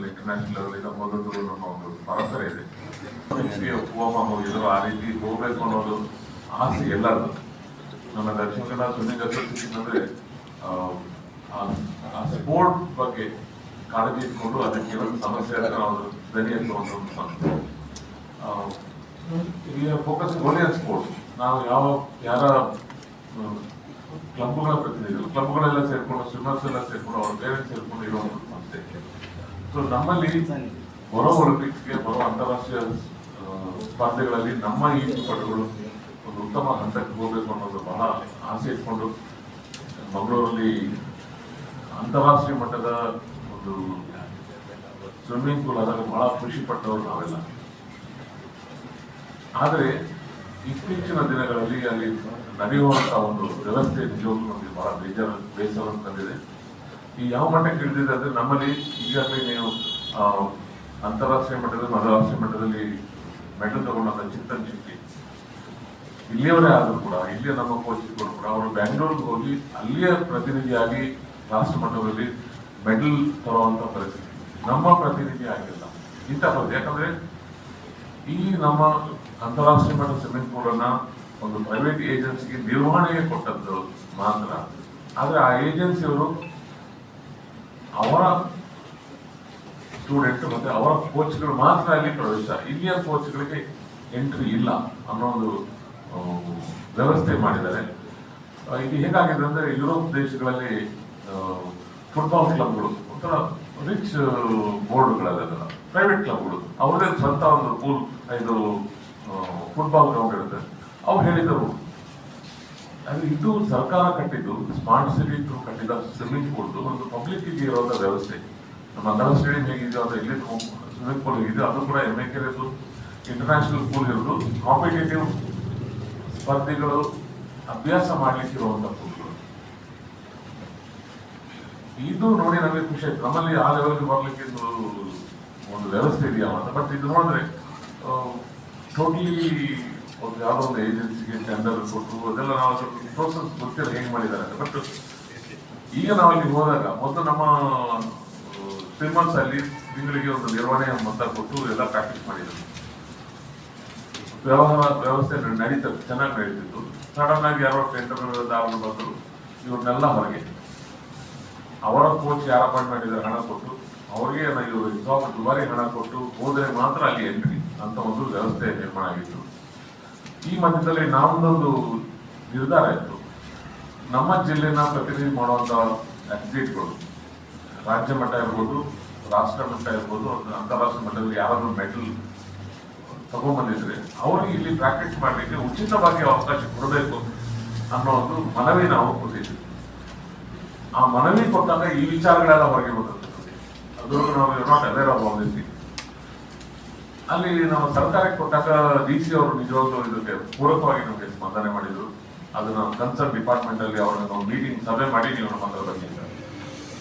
Level international level ಇಂದ ಮೊದಲು ನಮ್ಮ ಒಂದು ಪರಂಪರೆ ಇದೆ. ಹೋಮ ಹೋಗಿದ್ರು ಆ ರೀತಿ ಹೋಗ್ಬೇಕು ಅನ್ನೋದು ಆಸೆ ಎಲ್ಲರದು. ನಮ್ಮ ದಕ್ಷಿಣ ಕನ್ನಡ ಅಂದ್ರೆ, ಆ ಸ್ಪೋರ್ಟ್ ಬಗ್ಗೆ ಕಾಳಜಿ ಇಟ್ಕೊಂಡು ಅದಕ್ಕೆ ಒಂದು ಸಮಸ್ಯೆ ಅಂತ ನಾವು ಧ್ವನಿ ಅಂತ ಒಂದು ಈಗ ಫೋಕಸ್ ಓನ್ಲಿ ಆನ್ ಸ್ಪೋರ್ಟ್ಸ್ ನಾವು ಯಾವ, ಯಾರ ಕ್ಲಬ್ಗಳ ಪ್ರತಿನಿಧಿಗಳು ಕ್ಲಬ್ಗಳೆಲ್ಲ ಸೇರ್ಕೊಂಡು ಸ್ವಿಮ್ಮರ್ಸ್ ಎಲ್ಲ ಸೇರ್ಕೊಂಡು, ಅವ್ರ ಪೇರೆಂಟ್ಸ್ ಸೇರ್ಕೊಂಡು ಇರೋ ಒಂದು ಸಂಸ್ಥೆ ಸೊ ನಮ್ಮಲ್ಲಿ ಬರೋ ಒಲಿಂಪಿಕ್ಸ್ಗೆ ಬರೋ ಅಂತಾರಾಷ್ಟ್ರೀಯ ಸ್ಪರ್ಧೆಗಳಲ್ಲಿ ನಮ್ಮ ಈಜುಪಟುಗಳು ಒಂದು ಉತ್ತಮ ಹಂತಕ್ಕೆ ಹೋಗಬೇಕು ಅನ್ನೋದು ಬಹಳ ಆಸೆ ಇಟ್ಕೊಂಡು ಮಂಗಳೂರಲ್ಲಿ ಅಂತಾರಾಷ್ಟ್ರೀಯ ಮಟ್ಟದ ಒಂದು ಸ್ವಿಮ್ಮಿಂಗ್ ಪೂಲ್ ಆದಾಗ ಬಹಳ ಖುಷಿ ಪಟ್ಟವರು ನಾವೆಲ್ಲ. ಆದರೆ ಇತ್ತೀಚಿನ ದಿನಗಳಲ್ಲಿ ಅಲ್ಲಿ ನಡೆಯುವಂತಹ ಒಂದು ವ್ಯವಸ್ಥೆ ನಿಜವಾಗ್ಲೂ ನಮಗೆ ಬಹಳ ಬೇಜಾರು, ಬೇಸರ ತಂದಿದೆ. ಈ ಯಾವ ಮಟ್ಟಕ್ಕೆ ಇಳಿದಿದೆ ಅಂದ್ರೆ ನಮ್ಮಲ್ಲಿ ಈಗಾಗಲೇ ನೀವು ಅಂತಾರಾಷ್ಟ್ರೀಯ ಮಟ್ಟದಲ್ಲಿ ಅಂತಾರಾಷ್ಟ್ರೀಯ ಮಟ್ಟದಲ್ಲಿ ಮೆಡಲ್ ತಗೊಂಡಂತ ಚಿತ್ತನ್ ಚಿಕ್ಕಿ ಇಲ್ಲಿಯವರೇ ಆದರೂ ಕೂಡ, ಇಲ್ಲಿಯ ನಮ್ಮ ಕೋಚ್ಗಳು ಕೂಡ, ಅವರು ಬೆಂಗಳೂರಿಗೆ ಹೋಗಿ ಅಲ್ಲಿಯ ಪ್ರತಿನಿಧಿಯಾಗಿ ರಾಷ್ಟ್ರ ಮಟ್ಟದಲ್ಲಿ ಮೆಡಲ್ ತರುವಂತ ಪರಿಸ್ಥಿತಿ. ನಮ್ಮ ಪ್ರತಿನಿಧಿ ಆಗಿಲ್ಲ. ಪರಿಸ್ಥಿತಿ ಯಾಕಂದ್ರೆ ಈ ನಮ್ಮ ಅಂತಾರಾಷ್ಟ್ರೀಯ ಮಟ್ಟದ ಸ್ವಿಮ್ಮಿಂಗ್ ಪೂಲ್ ಅನ್ನ ಒಂದು ಪ್ರೈವೇಟ್ ಏಜೆನ್ಸಿಗೆ ನಿರ್ವಹಣೆಗೆ ಕೊಟ್ಟದ್ದು ಮಾತ್ರ. ಆದ್ರೆ ಆ ಏಜೆನ್ಸಿಯವರು ಅವರ ಸ್ಟೂಡೆಂಟ್ ಮತ್ತೆ ಅವರ ಕೋಚ್ಗಳು ಮಾತ್ರ ಅಲ್ಲಿ ಪ್ರವೇಶ. ಇಲ್ಲಿಯ ಕೋಚ್ಗಳಿಗೆ ಎಂಟ್ರಿ ಇಲ್ಲ ಅನ್ನೋ ಒಂದು ವ್ಯವಸ್ಥೆ ಮಾಡಿದ್ದಾರೆ. ಇದು ಹೇಗಾಗಿದೆ ಅಂದ್ರೆ ಯುರೋಪ್ ದೇಶಗಳಲ್ಲಿ ಫುಟ್ಬಾಲ್ ಕ್ಲಬ್ಗಳು ಒಂಥರ ರಿಚ್ ಬೋರ್ಡ್ಗಳಲ್ಲ ಪ್ರೈವೇಟ್ ಕ್ಲಬ್ಗಳು ಅವ್ರದೇ ಸ್ವಂತ ಒಂದು ಪೂಲ್ ಇದು ಫುಟ್ಬಾಲ್ ಗ್ರೌಂಡ್ ಇರುತ್ತೆ. ಅವ್ರು ಹೇಳಿದರು ಅದು ಇದು ಸರ್ಕಾರ ಕಟ್ಟಿದ್ದು ಸ್ಮಾರ್ಟ್ ಸಿಟಿ ಕಟ್ಟಿದ ಸ್ವಿಮ್ಮಿಂಗ್ ಪೂಲ್ ಒಂದು ಪಬ್ಲಿಕ್ ಇರೋದ ವ್ಯವಸ್ಥೆ. ನಮ್ಮ ಅಂತರ ಸ್ಟೇಡಿಯಂ ಹೇಗಿದೆಯೋ ಅದು ಇಲ್ಲಿ ಸ್ವಿಮ್ಮಿಂಗ್ ಪೂಲ್ ಇದೆ ಅದು ಕೂಡ ಎಂ ಎ ಕೆರೆದು ಇಂಟರ್ನ್ಯಾಷನಲ್ ಪೂಲ್ ಇರೋದು ಕಾಂಪಿಟೇಟಿವ್ ಸ್ಪರ್ಧೆಗಳು ಅಭ್ಯಾಸ ಮಾಡಲಿಕ್ಕೆ ಇರುವಂಥ ಪೂಲ್ಗಳು ಇದು ನೋಡಿ ನಮಗೆ ಖುಷಿ ಆಯ್ತು. ನಮ್ಮಲ್ಲಿ ಆ ಲೆವೆಲ್ಗೆ ಬರ್ಲಿಕ್ಕೆ ಒಂದು ವ್ಯವಸ್ಥೆ ಇದೆಯಾ ಅಂತ. ಬಟ್ ಇದು ನೋಡಿದ್ರೆ ಟೋಟಲಿ ಒಂದು ಯಾವುದೋ ಒಂದು ಏಜೆನ್ಸಿಗೆ ಟೆಂಡರ್ ಕೊಟ್ಟು, ಅದೆಲ್ಲ ನಾವು ಸ್ವಲ್ಪ ಪ್ರೋಸೆಸ್ ಗೊತ್ತಿಲ್ಲ ಹೇಗೆ ಮಾಡಿದ್ದಾರೆ ಅಂತ. ಬಟ್ ಈಗ ನಾವು ಅಲ್ಲಿ ಹೋದಾಗ, ಮೊದಲು ನಮ್ಮ ಸ್ವಿಮ್ಮರ್ಸ್ ಅಲ್ಲಿ ತಿಂಗಳಿಗೆ ಒಂದು ನಿರ್ವಹಣೆ ಮೊತ್ತ ಕೊಟ್ಟು ಎಲ್ಲ ಪ್ರಾಕ್ಟೀಸ್ ಮಾಡಿದ್ರು. ವ್ಯವಹಾರ, ವ್ಯವಸ್ಥೆ ನಡೀತಾ ಚೆನ್ನಾಗಿ ನಡೀತಿತ್ತು. ಸಡನ್ ಆಗಿ ಯಾರೋ ಟೆಂಡರ್ ದಾರರು ಬಂದರು, ಇವ್ರನ್ನೆಲ್ಲ ಹೊರಗೆ. ಅವರ ಕೋಚ್ ಯಾರ ಅಪಾಯಿಂಟ್ ಮಾಡಿದ್ದಾರೆ ಹಣ ಕೊಟ್ಟು, ಅವ್ರಿಗೆ ಇವರು ದುಬಾರಿ ಹಣ ಕೊಟ್ಟು ಹೋದರೆ ಮಾತ್ರ ಅಲ್ಲಿ ಎಂಟ್ರಿ ಅಂತ ಒಂದು ವ್ಯವಸ್ಥೆ ನಿರ್ಮಾಣ ಆಗಿತ್ತು. ಈ ಮಧ್ಯದಲ್ಲಿ ನಾವೊಂದೊಂದು ನಿರ್ಧಾರ ಇತ್ತು. ನಮ್ಮ ಜಿಲ್ಲೆನ ಪ್ರತಿನಿಧಿ ಮಾಡುವಂತ ಅಥ್ಲೀಟ್ಗಳು ರಾಜ್ಯ ಮಟ್ಟ ಇರ್ಬೋದು, ರಾಷ್ಟ್ರ ಮಟ್ಟ ಇರ್ಬೋದು, ಅಂತಾರಾಷ್ಟ್ರೀಯ ಮಟ್ಟದಲ್ಲಿ ಯಾರಾದರೂ ಮೆಡಲ್ ತಗೊಂಡ್ಬಂದಿದ್ರೆ ಅವ್ರಿಗೆ ಇಲ್ಲಿ ಪ್ರಾಕ್ಟೀಸ್ ಮಾಡಲಿಕ್ಕೆ ಉಚಿತವಾಗಿ ಅವಕಾಶ ಕೊಡಬೇಕು ಅನ್ನೋ ಒಂದು ಮನವಿ ನಾವು ಕೊಟ್ಟಿದ್ವಿ. ಆ ಮನವಿ ಕೊಟ್ಟಾಗ ಈ ವಿಚಾರಗಳೆಲ್ಲ ಹೊರಗೆ ಬಂದಿರ್ತದೆ ಅದರಲ್ಲೂ ನಾವು ನಾಟ್ ಅವೇರ್ ಆಫ್ ಅಲ್ಲಿ ನಾವು ಸರ್ಕಾರಕ್ಕೆ ಕೊಟ್ಟಾಗ ಡಿ ಸಿ ಅವರು ನಿಜವಾಗ್ಲೂ ಇದಕ್ಕೆ ಪೂರಕವಾಗಿ ನಮಗೆ ಸ್ಪಂದನೆ ಮಾಡಿದ್ರು. ಅದನ್ನ ಕನ್ಸರ್ನ್ ಡಿಪಾರ್ಟ್ಮೆಂಟ್ ಅಲ್ಲಿ ಅವರ ನಾವು ಮೀಟಿಂಗ್ ಸಭೆ ಮಾಡಿ ನೀವು ನಮ್ಮ ಹತ್ರ ಬಗ್ಗೆ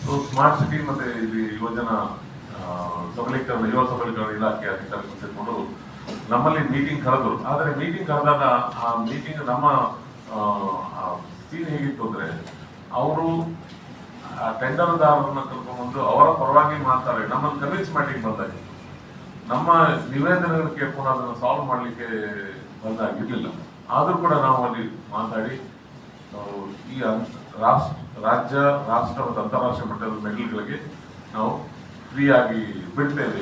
ಸೊ ಸ್ಮಾರ್ಟ್ ಸಿಟಿ ಮತ್ತೆ ಇಲ್ಲಿ ಯುವಜನ ಸಬಲೀಕರಣ, ಯುವ ಸಬಲೀಕರಣ ಇಲಾಖೆ ಅಧಿಕಾರಿಗಳು ಸೇರ್ಕೊಂಡು ನಮ್ಮಲ್ಲಿ ಮೀಟಿಂಗ್ ಕರೆದ್ರು. ಆದರೆ ಮೀಟಿಂಗ್ ಕರೆದಾಗ ಆ ಮೀಟಿಂಗ್ ನಮ್ಮ ಸೀನ್ ಹೇಗಿತ್ತು ಅಂದ್ರೆ ಅವರು ಟೆಂಡರ್ದಾರರನ್ನ ಕರ್ಕೊಂಡ್ಬಂದು ಅವರ ಪರವಾಗಿ ಮಾತಾಡಿ, ನಮ್ಮನ್ನು ಕನ್ವಿನ್ಸ್ ಮಾಡ್ಲಿಕ್ಕೆ ಬಂದಾಗ ನಮ್ಮ ನಿವೇದನೆಗಳಿಗೆ ಕೇಳ್ಕೊಂಡು ಅದನ್ನು ಸಾಲ್ವ್ ಮಾಡಲಿಕ್ಕೆ ಬಂದಾಗಿರಲಿಲ್ಲ ಆದರೂ ಕೂಡ ನಾವು ಅಲ್ಲಿ ಮಾತಾಡಿ, ನಾವು ಈ ರಾಷ್ಟ್ರ, ರಾಜ್ಯ, ರಾಷ್ಟ್ರ ಮತ್ತು ಅಂತಾರಾಷ್ಟ್ರೀಯ ಮಟ್ಟದ ಮೆಡಲ್ಗಳಿಗೆ ನಾವು ಫ್ರೀ ಆಗಿ ಬಿಡ್ತೇವೆ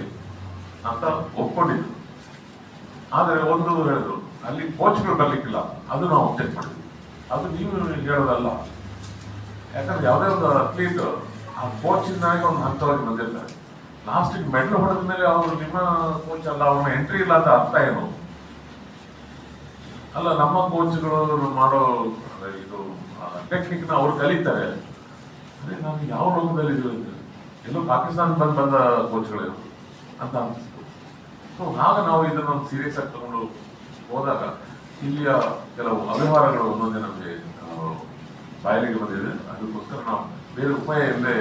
ಅಂತ ಒಪ್ಕೊಂಡಿದ್ದು ಆದರೆ ಒಂದು ಹೇಳಿದ್ರು, ಅಲ್ಲಿ ಕೋಚ್ಗಳು ಬರಲಿಕ್ಕಿಲ್ಲ. ಅದು ನಾವು ಅಬ್ಜೆಕ್ಟ್ ಮಾಡಿದ್ವಿ. ಅದು ನೀವು ಹೇಳೋದಲ್ಲ. ಯಾಕಂದ್ರೆ ಯಾವುದೇ ಒಂದು ಅಥ್ಲೀಟ್ ಆ ಕೋಚಿನಾಗ ಒಂದು ಹಂತವಾಗಿ ಬಂದಿರ್ತಾರೆ. ಲಾಸ್ಟಿಗೆ ಮೆಡಲ್ ಹೊಡೆದ ಮೇಲೆ ಅವರು ನಿಮ್ಮ ಕೋಚ್ ಅಲ್ಲ ಅವನ ಎಂಟ್ರಿ ಇಲ್ಲ ಅಂತ ಅರ್ಥ ಏನು? ಅಲ್ಲ, ನಮ್ಮ ಕೋಚ್ಗಳು ಮಾಡೋ ಇದು ಟೆಕ್ನಿಕ್ನ ಅವ್ರು ಕಲಿತಾರೆ. ಅದೇ ನಾವು ಯಾವ ರೋಗದಲ್ಲಿ. ಎಲ್ಲೋ ಪಾಕಿಸ್ತಾನ ಬಂದ್ ಬಂದ ಕೋಚ್ಗಳು ಅಂತ ಅನ್ಸ್ತು. ಸೊ ಆಗ ನಾವು ಇದನ್ನು ಸೀರಿಯಸ್ ಆಗಿ ತಗೊಂಡು ಹೋದಾಗ ಇಲ್ಲಿಯ ಕೆಲವು ಅವ್ಯವಹಾರಗಳು ಒಂದೊಂದೇ ನಮಗೆ ಬಾಯಲಿಗೆ ಬಂದಿದೆ. ಅದಕ್ಕೋಸ್ಕರ ನಾವು ಬೇರೆ ಉಪಾಯ ಇಲ್ಲದೆ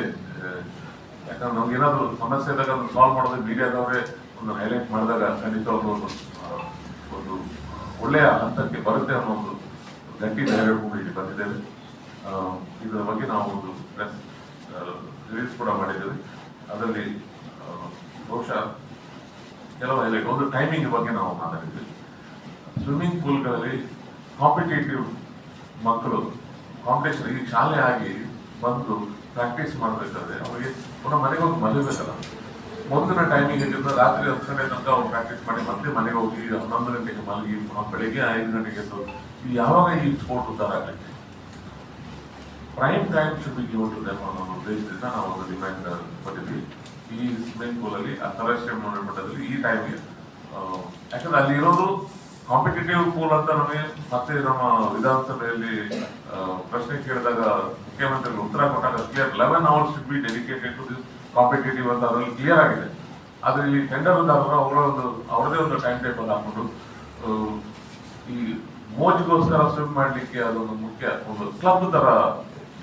ಯಾಕಂದ್ರೆ ನಮ್ಗೆ ಏನಾದ್ರು ಸಮಸ್ಯೆ ಇದ್ದಾಗ ಅದನ್ನು ಸಾಲ್ವ್ ಮಾಡೋದು ಮೀಡಿಯಾದವರೇ ಒಂದು ಹೈಲೈಟ್ ಮಾಡಿದಾಗ ಖಂಡಿತ ಒಂದು ಒಂದು ಒಳ್ಳೆಯ ಹಂತಕ್ಕೆ ಬರುತ್ತೆ ಅನ್ನೋ ಒಂದು ಗಟ್ಟಿ ಧೈರ್ಯ ಕೂಡ ಇಲ್ಲಿ ಬಂದಿದ್ದೇವೆ. ಇದರ ಬಗ್ಗೆ ನಾವು ಒಂದು ಪ್ರೆಸ್ ರಿಲೀಸ್ ಕೂಡ ಮಾಡಿದ್ದೇವೆ. ಅದರಲ್ಲಿ ಬಹುಶಃ ಕೆಲವು ಹೈಲೈಟ್ ಒಂದು ಟೈಮಿಂಗ್ ಬಗ್ಗೆ ನಾವು ಮಾತಾಡಿದ್ವಿ. ಸ್ವಿಮ್ಮಿಂಗ್ ಪೂಲ್ಗಳಲ್ಲಿ ಕಾಂಪಿಟೇಟಿವ್ ಮಕ್ಕಳು ಕಾಂಪಿಟೇಷನ್ ಈಗ ಶಾಲೆ ಆಗಿ ಬಂದು ಪ್ರಾಕ್ಟೀಸ್ ಮಾಡಬೇಕಾದ್ರೆ ಅವರಿಗೆ ಪುನಃ ಮನೆಗೆ ಹೋಗಿ ಮಲಗಬೇಕಲ್ಲ. ಮೊದಲಿನ ಟೈಮಿಂಗ್ ಇದ್ದಿದ್ದು ರಾತ್ರಿ ಹತ್ತು ಗಂಟೆ ತನಕ ಅವ್ರು ಪ್ರಾಕ್ಟೀಸ್ ಮಾಡಿ ಮತ್ತೆ ಮನೆಗೆ ಹೋಗಿ ಹನ್ನೊಂದು ಗಂಟೆಗೆ ಮಲಗಿ ಬೆಳಿಗ್ಗೆ ಐದು ಗಂಟೆಗೆ ಎದ್ದು ಯಾವಾಗ ಈ ಸ್ಪೋರ್ಟ್ ಉದ್ದಾರ ಆಗಲಿಕ್ಕೆ? Prime time should be given to them ಅನ್ನೋ ಉದ್ದೇಶದಿಂದ ನಾವು ಒಂದು ಡಿಮ್ಯಾಂಡ್ ಕೊಟ್ಟಿದ್ವಿ ಈ ಸ್ವಿಮ್ಮಿಂಗ್ ಪೂಲ್ ಅಲ್ಲಿ ಅಂತಾರಾಷ್ಟ್ರೀಯ ಮಟ್ಟದಲ್ಲಿ ಈ ಟೈಮ್ಗೆ ಯಾಕಂದ್ರೆ ಅಲ್ಲಿ ಇರೋದು ಕಾಂಪಿಟೇಟಿವ್ ಪೂಲ್ ಅಂತ ನಮಗೆ ಮತ್ತೆ ನಮ್ಮ ವಿಧಾನಸಭೆಯಲ್ಲಿ ಪ್ರಶ್ನೆ ಕೇಳಿದಾಗ ಮುಖ್ಯಮಂತ್ರಿಗಳು ಉತ್ತರ ಕೊಟ್ಟಾಗ clear eleven hours should be dedicated to this competitive ಅಂತ ಅದರಲ್ಲಿ ಕ್ಲಿಯರ್ ಆಗಿದೆ. ಆದ್ರೆ ಇಲ್ಲಿ ಟೆಂಡರ್ ಆದ್ರೆ ಅವರ ಒಂದು, ಅವರದೇ ಒಂದು ಟೈಮ್ ಟೇಬಲ್ ಹಾಕೊಂಡು ಈ ಮೋಜ್ಗೋಸ್ಕರ ಸ್ವಿಮ್ ಮಾಡಲಿಕ್ಕೆ ಅದೊಂದು ಮುಖ್ಯ ಒಂದು ಕ್ಲಬ್ ತರ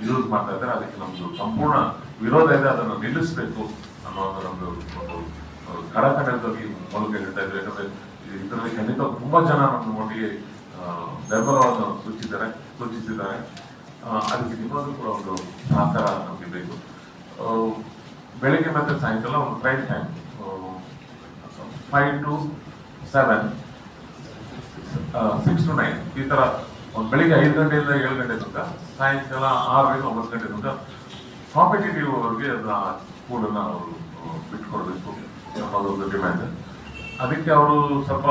ಯೂಸ್ ಮಾಡ್ತಾ ಇದ್ದಾರೆ. ಅದಕ್ಕೆ ನಮ್ದು ಸಂಪೂರ್ಣ ವಿರೋಧ ಇದೆ. ಅದನ್ನು ನಿಲ್ಲಿಸಬೇಕು ಅನ್ನೋದು ನಮ್ದು ಒಂದು ಕಡಕಡದಲ್ಲಿ ಮೂಲಕ ಹೇಳ್ತಾ ಇದ್ವಿ ಯಾಕಂದ್ರೆ ಇದರಲ್ಲಿ ಖಂಡಿತ ತುಂಬಾ ಜನ ನಮ್ಮ ಒಟ್ಟಿಗೆ ಬೆಂಬಲವನ್ನು ಸೂಚಿಸಿದ್ದಾರೆ ಸೂಚಿಸಿದ್ದಾರೆ. ಅದಕ್ಕೆ ನಿಮ್ಮದು ಕೂಡ ಒಂದು ಸಹಕಾರ ನಮಗೆ ಬೇಕು. ಬೆಳಿಗ್ಗೆ ಮತ್ತೆ ಸಾಯಂಕಾಲ ಒಂದು prime time five to seven six to nine ಈ ಥರ ಒಂದು ಬೆಳಿಗ್ಗೆ ಐದು ಗಂಟೆಯಿಂದ ಏಳು ಗಂಟೆ ತನಕ, ಸಾಯಂಕಾಲ ಆರರಿಂದ ಒಂಬತ್ತು ಗಂಟೆ ತನಕ ಕಾಂಪಿಟೇಟಿವ್ ಅವರಿಗೆ ಅದನ್ನ ಕೂಡನ್ನ ಅವರು ಬಿಟ್ಕೊಡ್ಬೇಕು ಅನ್ನೋದೊಂದು ಡಿಮ್ಯಾಂಡ್ ಅದಕ್ಕೆ ಅವರು ಸ್ವಲ್ಪ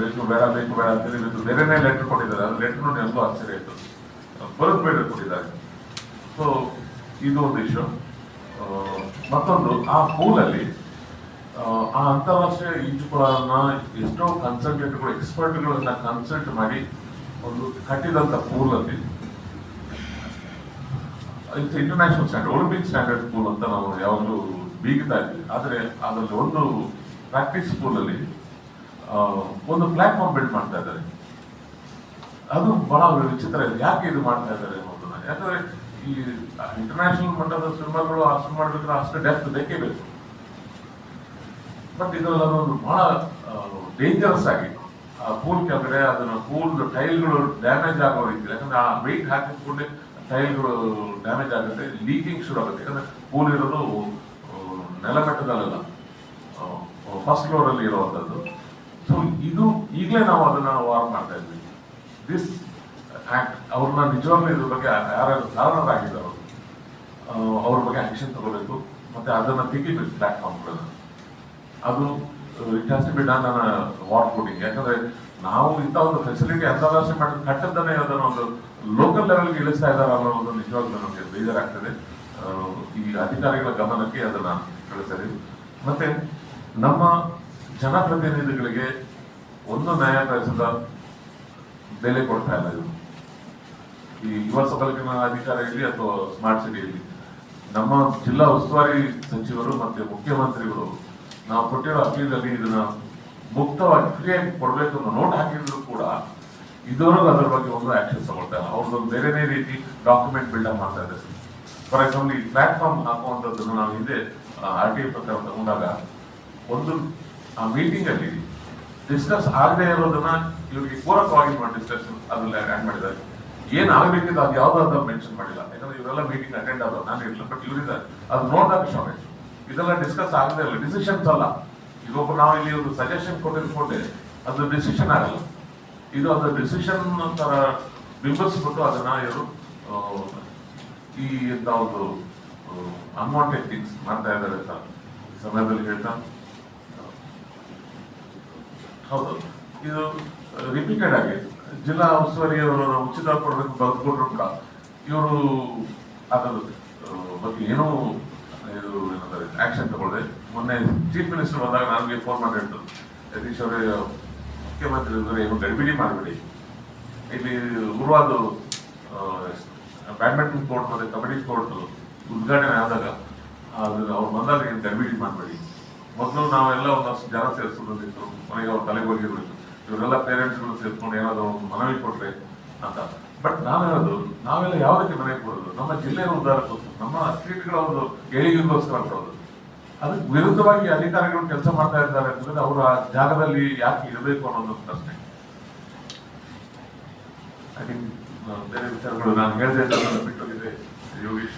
ಬೇಕು, ಬೇಡ ಬೇಕು, ಬೇಡ ಅಂತೇಳಿ ಇವತ್ತು ಬೇರೆನೇ ಲೆಟರ್ ಕೊಟ್ಟಿದ್ದಾರೆ. ಅದು ಲೆಟರ್ ನೋಡಿ ಎಲ್ಲೂ ಆಶ್ಚರ್ಯ ಆಯ್ತು. ಬರೋದು ಬೇಡ ಕೊಟ್ಟಿದ್ದಾರೆ. ಸೊ ಇದು ಒಂದು ಇಶ್ಯೂ ಮತ್ತೊಂದು, ಆ ಪೂಲಲ್ಲಿ ಆ ಅಂತಾರಾಷ್ಟ್ರೀಯ ಈಜುಕೊಳನ್ನ ಎಷ್ಟೋ ಕನ್ಸಲ್ಟೆಂಟ್ಗಳು ಎಕ್ಸ್ಪರ್ಟ್ಗಳನ್ನ ಕನ್ಸಲ್ಟ್ ಮಾಡಿ ಒಂದು ಕಟ್ಟಿದಂತ ಪೂಲ್ ಅಲ್ಲಿ international standard Olympic standard pool ಅಂತ ನಾವು ಯಾವಾಗಲೂ ಬೀಗ್ತಾ ಇದ್ವಿ. ಆದರೆ, ಅದರಲ್ಲಿ ಒಂದು ಪ್ರಾಕ್ಟೀಸ್ ಸ್ಕೂಲಲ್ಲಿ ಒಂದು ಪ್ಲಾಟ್ಫಾರ್ಮ್ ಬಿಲ್ಡ್ ಮಾಡ್ತಾ ಇದ್ದಾರೆ. ಅದು ಬಹಳ ವಿಚಿತ್ರ ಇದೆ. ಯಾಕೆ ಇದು ಮಾಡ್ತಾ ಇದ್ದಾರೆ ಅನ್ನೋದನ್ನ? ಯಾಕಂದ್ರೆ ಈ ಇಂಟರ್ನ್ಯಾಷನಲ್ ಮಟ್ಟದ ಸಿನಿಮಾಗಳು ಅಷ್ಟು ಮಾಡ್ಬೇಕಾದ್ರೆ ಅಷ್ಟು ಡೆಪ್ತ್ ಬೇಕೇ ಬೇಕು. ಬಟ್ ಇದರಲ್ಲಿ ಅದೊಂದು ಬಹಳ ಡೇಂಜರಸ್ ಆಗಿ, ಆ ಪೂಲ್ ಕೆಳಗಡೆ ಅದನ್ನ ಪೂಲ್ ಟೈಲ್ಗಳು ಡ್ಯಾಮೇಜ್ ಆಗೋ ರೀತಿ, ಯಾಕಂದ್ರೆ ಆ ವೆಯ್ಟ್ ಹಾಕಿದ ಕೂಡಲೇ ಟೈಲ್ಗಳು ಡ್ಯಾಮೇಜ್ ಆಗುತ್ತೆ ಲೀಕಿಂಗ್ ಶುರು ಆಗುತ್ತೆ. ಯಾಕಂದ್ರೆ ಪೂಲ್ ಇರೋದು ನೆಲಮಟ್ಟದಲ್ಲ ಫಸ್ಟ್ ಫ್ಲೋರ್ ಅಲ್ಲಿ ಇರುವಂತದ್ದು. ಸೊ ಇದು ಈಗಲೇ ನಾವು ಅದನ್ನ ವಾರ್ ಮಾಡ್ತಾ ಇದ್ವಿ. ದಿಸ್ ಆ್ಯಕ್ಟ್ ಅವ್ರನ್ನ ನಿಜವಾಗ್ಲೂ ಇದ್ರ ಬಗ್ಗೆ ಯಾರ್ಯಾರು ಕಾರಣರಾಗಿದ್ದಾರೋ ಅವ್ರ ಬಗ್ಗೆ ಆಕ್ಷನ್ ತಗೋಬೇಕು, ಮತ್ತೆ ಅದನ್ನ ತೆಗಿಬೇಕು ಪ್ಲಾಟ್ಫಾರ್ಮ್ಗಳನ್ನ ಅದು it has to be done ಅನ್ನ ವಾಟ್ ಫುಡಿಂಗ್ ಯಾಕಂದರೆ ನಾವು ಇಂಥ ಒಂದು ಫೆಸಿಲಿಟಿ ಅಂತಾರಾಷ್ಟ್ರೀಯ ಮಟ್ಟದ ಕಟ್ಟದನ್ನೇ ಅದನ್ನ ಒಂದು ಲೋಕಲ್ ಲೆವೆಲ್ಗೆ ಇಳಿಸ್ತಾ ಇದ್ದಾರೆ ಅನ್ನೋ ಒಂದು ನಿಜವಾಗ್ಲೂ ನಮಗೆ ಬೇಜಾರಾಗ್ತದೆ. ಈ ಅಧಿಕಾರಿಗಳ ಗಮನಕ್ಕೆ ಅದನ್ನ ಕಳಿಸ್ತಾರೆ ಮತ್ತೆ ನಮ್ಮ ಜನಪ್ರತಿನಿಧಿಗಳಿಗೆ ಒಂದು ನ್ಯಾಯಪಡಿಸಿದ ಬೆಲೆ ಕೊಡ್ತಾ ಇಲ್ಲ ಇದು ಈ ಯುವ ಸಬಲೀಕರಣ ಅಧಿಕಾರ ಇರಲಿ ಅಥವಾ ಸ್ಮಾರ್ಟ್ ಸಿಟಿ ಇರಲಿ ನಮ್ಮ ಜಿಲ್ಲಾ ಉಸ್ತುವಾರಿ ಸಚಿವರು ಮತ್ತೆ ಮುಖ್ಯಮಂತ್ರಿಗಳು ನಾವು ಕೊಟ್ಟಿರೋ ಅಪೀಲಲ್ಲಿ ಇದನ್ನ ಮುಕ್ತವಾಗಿ ಫ್ರೀಯಾಗಿ ಕೊಡಬೇಕು ಅನ್ನೋ ನೋಟ್ ಹಾಕಿದ್ರು ಕೂಡ ಇದುವರೆಗೂ ಅದರ ಬಗ್ಗೆ ಒಂದು ಆಕ್ಷನ್ ತಗೊಳ್ತಾ ಇಲ್ಲ. ಅವ್ರದ್ದೊಂದು ಬೇರೆನೇ ರೀತಿ ಡಾಕ್ಯುಮೆಂಟ್ ಬಿಲ್ಡಪ್ ಮಾಡ್ತಾ ಇದ್ದಾರೆ ಫಾರ್ ಎಕ್ಸಾಂಪಲ್ ಈ ಪ್ಲಾಟ್ಫಾರ್ಮ್ ಹಾಕುವಂಥದ್ದನ್ನು ನಾವು ಹಿಂದೆ ಆರ್ ಟಿ ಐ ಪ್ರಕಾರ ತಗೊಂಡಾಗ ಒಂದು ಮೀಟಿಂಗ್ ಅಲ್ಲಿ ಡಿಸ್ಕಸ್ ಆಗದೆ ಇರೋದನ್ನ ಇವರಿಗೆ ಪೂರಕವಾಗಿ ಡಿಸ್ಕಷನ್ ಅದ್ರಲ್ಲಿ ಆಡ್ ಮಾಡಿದ್ದಾರೆ. ಏನ್ ಆಗ್ಬೇಕಿದ್ದು ಅದು ಯಾವ್ದಾದ್ರು ಮೆನ್ಷನ್ ಮಾಡಿಲ್ಲ. ಯಾಕಂದ್ರೆ ಇವರೆಲ್ಲ ಮೀಟಿಂಗ್ ಅಟೆಂಡ್ ಆದ್ರು ನಾನು ಇರಲಿಲ್ಲ ಬಟ್ ಇವರಿದ್ದಾರೆ. ಅದು ನೋಡಿದಾಗ ಶಾಕ್ ಇದೆಲ್ಲ ಡಿಸ್ಕಸ್ ಆಗದೆ ಇಲ್ಲ. ಡಿಸಿಷನ್ಸ್ ಅಲ್ಲ. ಇದೊಬ್ಬ ನಾವು ಇಲ್ಲಿ ಒಂದು ಸಜೆಷನ್ ಕೊಟ್ಟಿದ್ಕೊಂಡೆ ಅದು ಡಿಸಿಷನ್ ಆಗಲ್ಲ. ಇದು ಅದು ಡಿಸಿಷನ್ ತರ ಬಿಂಬಿಸ್ಬಿಟ್ಟು ಅದನ್ನ ಇವರು ಈ ಒಂದು ಅನ್ವಾಂಟೆಡ್ ಥಿಂಗ್ಸ್ ಮಾಡ್ತಾ ಇದ್ದಾರೆ ಅಂತ ಸಮಯದಲ್ಲಿ ಹೇಳ್ತಾ ಹೌದು. ಇದು ರಿಪೀಟೆಡ್ ಆಗಿ ಜಿಲ್ಲಾ ಉಸ್ತುವಾರಿ ಅವರು ಉಚಿತ ಕೊಡಬೇಕು ಬರೆದುಕೊಟ್ರು ಕೂಡ ಇವರು ಅದರ ಬಗ್ಗೆ ಏನೂ ಇದು ಏನಂತಾರೆ ಆ್ಯಕ್ಷನ್ ಮೊನ್ನೆ ಚೀಫ್ ಮಿನಿಸ್ಟರ್ ಬಂದಾಗ ನನಗೆ ಫೋನ್ ಮಾಡಿ ಹೇಳ್ತು ಯತೀಶ್ ಅವರೇ, ಮುಖ್ಯಮಂತ್ರಿ ಏನು ಗಡಿಬಿಡಿ ಮಾಡಬೇಡಿ. ಇಲ್ಲಿ ಉರುವಾದು ಬ್ಯಾಡ್ಮಿಂಟನ್ ಕೋರ್ಟ್ ಮತ್ತೆ ಕಬಡ್ಡಿ ಕೋರ್ಟ್ ಉದ್ಘಾಟನೆ ಆದಾಗ ಅದು ಅವ್ರು ಬಂದಾಗ ಏನು ಗಡಿಬಿಡಿ ಮಾಡಬೇಡಿ. ಮೊದಲು ನಾವೆಲ್ಲ ಒಂದಷ್ಟು ಜನ ಸೇರಿಸೋದಿತ್ತು ಮನೆಗೆ ಅವ್ರ ತಲೆಗೆ ಹೋಗಿರ್ಬೇಕು ಇವರೆಲ್ಲ ಪೇರೆಂಟ್ಸ್ಗಳು ಸೇರ್ಕೊಂಡು ಏನಾದರೂ ಒಂದು ಮನವಿ ಕೊಟ್ಟರೆ ಅಂತ. ಬಟ್ ನಾನು ಹೇಳೋದು ನಾವೆಲ್ಲ ಯಾವುದಕ್ಕೆ ಮನೆಗೆ ಕೊಡೋದು ನಮ್ಮ ಜಿಲ್ಲೆಯ ಉದ್ದಾರಕ್ಕೋಸ್ಕರ ನಮ್ಮ ಅಥ್ಲೀಟ್ಗಳ ಒಂದು ಏಳಿಗೆಗೋಸ್ಕರ ಕೊಡೋದು ಅದಕ್ಕೆ ವಿರುದ್ಧವಾಗಿ ಅಧಿಕಾರಿಗಳು ಕೆಲಸ ಮಾಡ್ತಾ ಇದ್ದಾರೆ ಅಂತಂದ್ರೆ ಅವರು ಆ ಜಾಗದಲ್ಲಿ ಯಾಕೆ ಇರಬೇಕು ಅನ್ನೋದು ಪ್ರಶ್ನೆ. ಬೇರೆ ವಿಚಾರಗಳು ನಾನು ಹೇಳಿದೆ ಯೋಗೇಶ್.